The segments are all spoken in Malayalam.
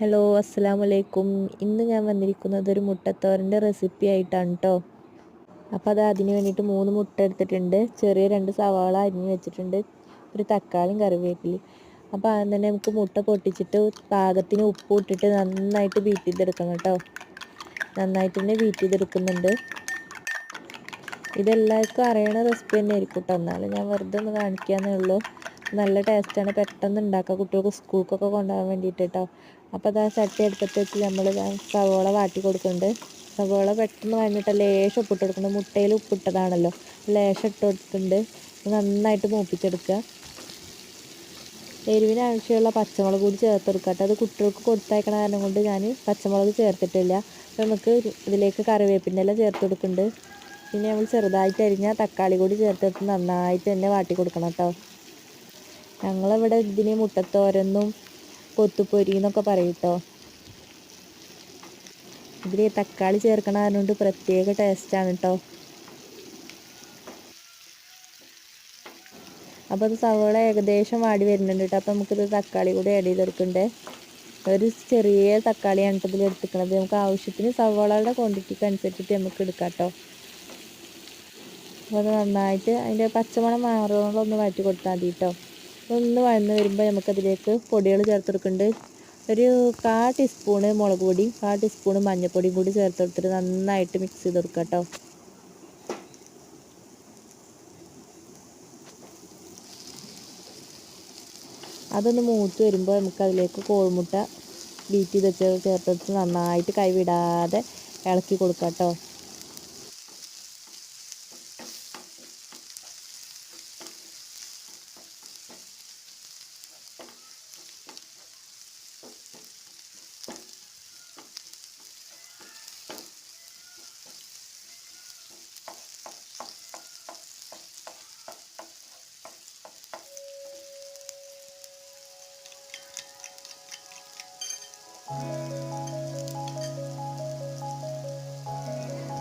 ഹലോ അസ്സാം വലൈക്കും ഇന്ന് ഞാൻ വന്നിരിക്കുന്നത് ഒരു മുട്ടത്തോരന്റെ റെസിപ്പി ആയിട്ടാണ് കേട്ടോ അപ്പോൾ അത് അതിന് വേണ്ടിയിട്ട് മൂന്ന് മുട്ട എടുത്തിട്ടുണ്ട്. ചെറിയ രണ്ട് സവാള അരിഞ്ഞ് വെച്ചിട്ടുണ്ട്. ഒരു തക്കാളിയും കറിവേപ്പിലയും. അപ്പോൾ ആദ്യം തന്നെ നമുക്ക് മുട്ട പൊട്ടിച്ചിട്ട് പാകത്തിന് ഉപ്പ് ഇട്ടിട്ട് നന്നായിട്ട് ബീറ്റ് ചെയ്തെടുക്കണം കേട്ടോ നന്നായിട്ട് തന്നെ ബീറ്റ് ചെയ്തെടുക്കുന്നുണ്ട്. ഇതെല്ലാവർക്കും അറിയണ റെസിപ്പി തന്നെ ആയിരിക്കും കേട്ടോ എന്നാലും ഞാൻ വെറുതെ ഒന്ന് കാണിക്കാന്നേ ഉള്ളൂ. നല്ല ടേസ്റ്റാണ്. പെട്ടെന്ന് ഉണ്ടാക്കുക കുട്ടികൾക്ക് സ്കൂൾക്കൊക്കെ കൊണ്ടുപോകാൻ വേണ്ടിയിട്ട് കേട്ടോ അപ്പോൾ അതാ ചട്ടി എടുത്തിട്ട് വെച്ച് നമ്മൾ സവോള വാട്ടി കൊടുക്കുന്നുണ്ട്. സവോള പെട്ടെന്ന് വഴഞ്ഞിട്ട് ലേശം ഉപ്പിട്ട് കൊടുക്കുന്നുണ്ട്. മുട്ടയിൽ ഉപ്പിട്ടതാണല്ലോ. ലേശം ഇട്ട് കൊടുത്തിട്ടുണ്ട്. നന്നായിട്ട് മൂപ്പിച്ചെടുക്കുക. എരിവിന് ആവശ്യമുള്ള പച്ചമുളക് കൂടി ചേർത്ത് കൊടുക്കുക കേട്ടോ. അത് കുട്ടികൾക്ക് കൊടുത്തയക്കണ കാരണം കൊണ്ട് ഞാൻ പച്ചമുളക് ചേർത്തിട്ടില്ല. നമുക്ക് ഇതിലേക്ക് കറിവേപ്പിന്റെ എല്ലാം ചേർത്ത് കൊടുക്കുന്നുണ്ട്. പിന്നെ നമ്മൾ ചെറുതായിട്ട് അരിഞ്ഞാൽ തക്കാളി കൂടി ചേർത്തെടുത്ത് നന്നായിട്ട് തന്നെ വാട്ടി കൊടുക്കണം കേട്ടോ. ഞങ്ങളിവിടെ ഇതിന് മുട്ടത്തോരൊന്നും കൊത്തുപ്പൊരി എന്നൊക്കെ പറയും കേട്ടോ ഇതിൽ തക്കാളി ചേർക്കണ കാരണം പ്രത്യേക ടേസ്റ്റാണ് കേട്ടോ അപ്പോൾ അത് സവോള ഏകദേശം വാടി വരുന്നുണ്ട് കേട്ടോ അപ്പോൾ നമുക്കിത് തക്കാളി കൂടി ആഡ് ചെയ്തെടുക്കണ്ടേ. ഒരു ചെറിയ തക്കാളിയാണ് ഇതിൽ എടുത്തിക്കണത്. നമുക്ക് ആവശ്യത്തിന് സവോളയുടെ ക്വാണ്ടിറ്റിക്ക് അനുസരിച്ചിട്ട് നമുക്ക് എടുക്കാം കേട്ടോ അപ്പോൾ അത് നന്നായിട്ട് അതിന്റെ പച്ചമണം മാറുന്നോളം ഒന്ന് മാറ്റി കൊടുത്താൽ മതി കേട്ടോ ഒന്ന് വഴന്ന് വരുമ്പോൾ നമുക്കതിലേക്ക് പൊടികൾ ചേർത്ത് കൊടുക്കുന്നുണ്ട് ഒരു കാ ടീസ്പൂണ് മുളക് പൊടിയും കാ ടീസ്പൂണ് മഞ്ഞൾപ്പൊടിയും കൂടി ചേർത്ത് കൊടുത്തിട്ട് നന്നായിട്ട് മിക്സ് ചെയ്ത് കൊടുക്കുക കേട്ടോ അതൊന്ന് മൂത്ത് വരുമ്പോൾ നമുക്കതിലേക്ക് കോഴിമുട്ട ബീറ്റ് ചെയ്ത് ചേർത്ത് ചേർത്തെടുത്ത് നന്നായിട്ട് കൈവിടാതെ ഇളക്കി കൊടുക്കാം കേട്ടോ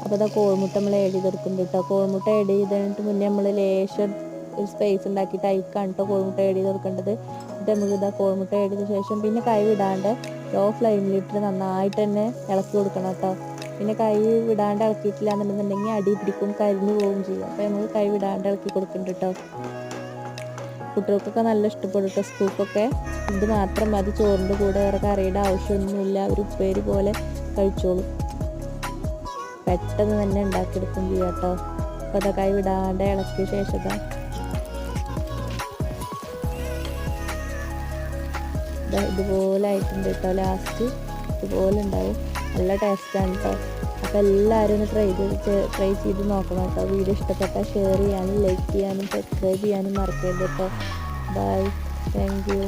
അപ്പോൾ ഇതാ കോഴിമുട്ട നമ്മൾ ഏഡ് ചെയ്തെടുക്കുന്നുണ്ട് കേട്ടോ. കോഴിമുട്ട ഏഡ് ചെയ്തിട്ട് മുന്നേ നമ്മൾ ലേശം ഒരു സ്പേസ് ഉണ്ടാക്കിയിട്ട് അയക്കാണ് കേട്ടോ കോഴിമുട്ട ഏഡ് ചെയ്ത് എന്നിട്ട് നമുക്ക് ഇതാ കോഴിമുട്ട ഏഡ് ചെയ്ത ശേഷം പിന്നെ കൈ വിടാണ്ട് ലോ ഫ്ലെയിമിലിട്ട് നന്നായിട്ട് തന്നെ ഇളക്കി കൊടുക്കണം കേട്ടോ. പിന്നെ കൈ വിടാണ്ട് ഇളക്കിയിട്ടില്ല എന്നുണ്ടെന്നുണ്ടെങ്കിൽ അടി പിടിക്കും കരിഞ്ഞു പോവുകയും ചെയ്യും. അപ്പോൾ നമ്മൾ കൈ വിടാണ്ട് ഇളക്കി കൊടുക്കുന്നുണ്ട് കേട്ടോ. കുട്ടികൾക്കൊക്കെ നല്ല ഇഷ്ടപ്പെടും കേട്ടോ ഇത് മാത്രം മതി ചോറിന്റെ കൂടെ വേറെ കറിയുടെ ആവശ്യമൊന്നുമില്ല ഒരു ഉപ്പേരി പോലെ കഴിച്ചോളും. പെട്ടെന്ന് തന്നെ ഉണ്ടാക്കിയെടുക്കും ചെയ്യാം കേട്ടോ. അപ്പോൾ അതൊക്കെ വിടാണ്ട് ഇളക്കിയ ശേഷം ഇതുപോലെ ആയിട്ടുണ്ട് കേട്ടോ ലാസ്റ്റ് ഇതുപോലെ ഉണ്ടാവും. നല്ല ടേസ്റ്റാണ് കേട്ടോ. അപ്പോൾ എല്ലാവരും ഒന്ന് ട്രൈ ചെയ്ത് ട്രൈ ചെയ്ത് നോക്കണം കേട്ടോ. വീഡിയോ ഇഷ്ടപ്പെട്ടാൽ ഷെയർ ചെയ്യാനും ലൈക്ക് ചെയ്യാനും സബ്സ്ക്രൈബ് ചെയ്യാനും മറക്കരുത് കേട്ടോ. Bye thank you